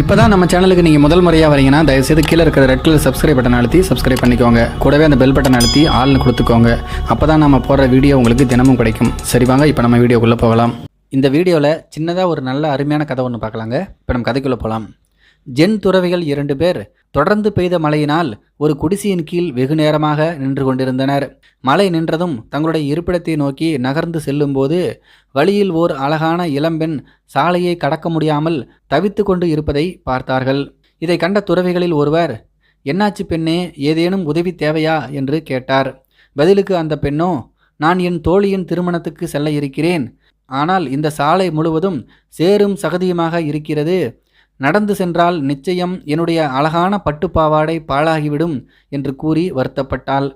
இப்போ தான் நம்ம சேனலுக்கு நீங்கள் முதல் முறையாக வரீங்கன்னா தயவுசெய்து கீழே இருக்கிற ரெட் கலர் சப்ஸ்கிரைப் பட்டன் அழுத்தி சப்ஸ்கிரைப் பண்ணிக்கோங்க. கூடவே அந்த பெல் பட்டன் அழுத்தி ஆள்னு கொடுத்துக்கோங்க. அப்போ தான் நம்ம போடுற வீடியோ உங்களுக்கு தினமும் கிடைக்கும். சரி வாங்க இப்போ நம்ம வீடியோக்குள்ளே போகலாம். இந்த வீடியோவில் சின்னதாக ஒரு நல்ல அருமையான கதை ஒன்று பார்க்கலாங்க. இப்போ நம்ம கதைக்குள்ளே போகலாம் ஜென் துறவிகள் இரண்டு பேர் தொடர்ந்து பெய்த மழையினால் ஒரு குடிசையின் கீழ் வெகு நேரமாக நின்று கொண்டிருந்தனர். மழை நின்றதும் தங்களுடைய இருப்பிடத்தை நோக்கி நகர்ந்து செல்லும்போது வழியில் ஓர் அழகான இளம்பெண் சாலையை கடக்க முடியாமல் தவித்து கொண்டு இருப்பதை பார்த்தார்கள். இதை கண்ட துறவிகளில் ஒருவர் என்னாச்சு பெண்ணே ஏதேனும் உதவி தேவையா? என்று கேட்டார். பதிலுக்கு அந்த பெண்ணோ நான் என் தோழியின் திருமணத்துக்கு செல்ல இருக்கிறேன். ஆனால் இந்த சாலை முழுவதும் சேரும் சகதியுமாக இருக்கிறது. நடந்து சென்றால் நிச்சயம் என்னுடைய அழகான பட்டுப்பாவாடை பாழாகிவிடும் என்று கூறி வருத்தப்பட்டாள்.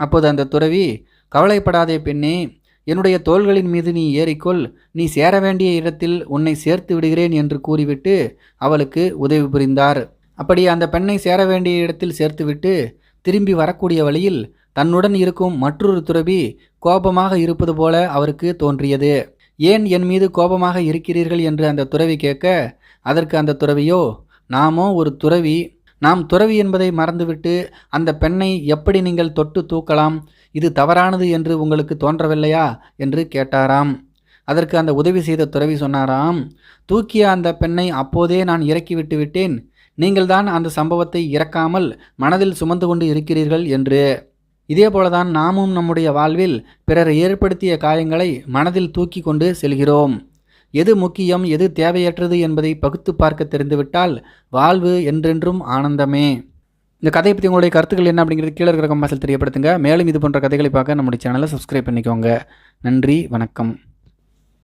அப்போது அந்த துறவி கவலைப்படாதே பெண்ணே என்னுடைய தோள்களின் மீது நீ ஏறிக்கொள். நீ சேர வேண்டிய இடத்தில் உன்னை சேர்த்து விடுகிறேன் என்று கூறிவிட்டு அவளுக்கு உதவி புரிந்தார். அப்படி அந்த பெண்ணை சேர வேண்டிய இடத்தில் சேர்த்துவிட்டு திரும்பி வரக்கூடிய வழியில் தன்னுடன் இருக்கும் மற்றொரு துறவி கோபமாக இருப்பது போல அவருக்கு தோன்றியது. ஏன் என் மீது கோபமாக இருக்கிறீர்கள்? என்று அந்த துறவி கேட்க அதற்கு அந்த துறவியோ நாமோ ஒரு துறவி நாம் துறவி என்பதை மறந்துவிட்டு அந்த பெண்ணை எப்படி நீங்கள் தொட்டு தூக்கலாம்? இது தவறானது என்று உங்களுக்கு தோன்றவில்லையா? என்று கேட்டாராம். அதற்கு அந்த உதவி செய்த துறவி சொன்னாராம் தூக்கிய அந்த பெண்ணை அப்போதே நான் இறக்கிவிட்டு விட்டேன். நீங்கள்தான் அந்த சம்பவத்தை இறக்காமல் மனதில் சுமந்து கொண்டு இருக்கிறீர்கள் என்று. இதே போலதான் நாமும் நம்முடைய வாழ்வில் பிறர் ஏற்படுத்திய காயங்களை மனதில் தூக்கி கொண்டு செல்கிறோம். எது முக்கியம் எது தேவையற்றது என்பதை பகுத்து பார்க்க தெரிந்துவிட்டால் வாழ்வு என்றென்றும் ஆனந்தமே. இந்த கதையை பற்றி உங்களுடைய கருத்துக்கள் என்ன அப்படிங்கிறது கீழே இருக்கிற கம்பாசில் தெரியப்படுத்துங்க. மேலும் இது போன்ற கதைகளை பார்க்க நம்முடைய சேனலை சப்ஸ்கிரைப் பண்ணிக்கோங்க. நன்றி வணக்கம்.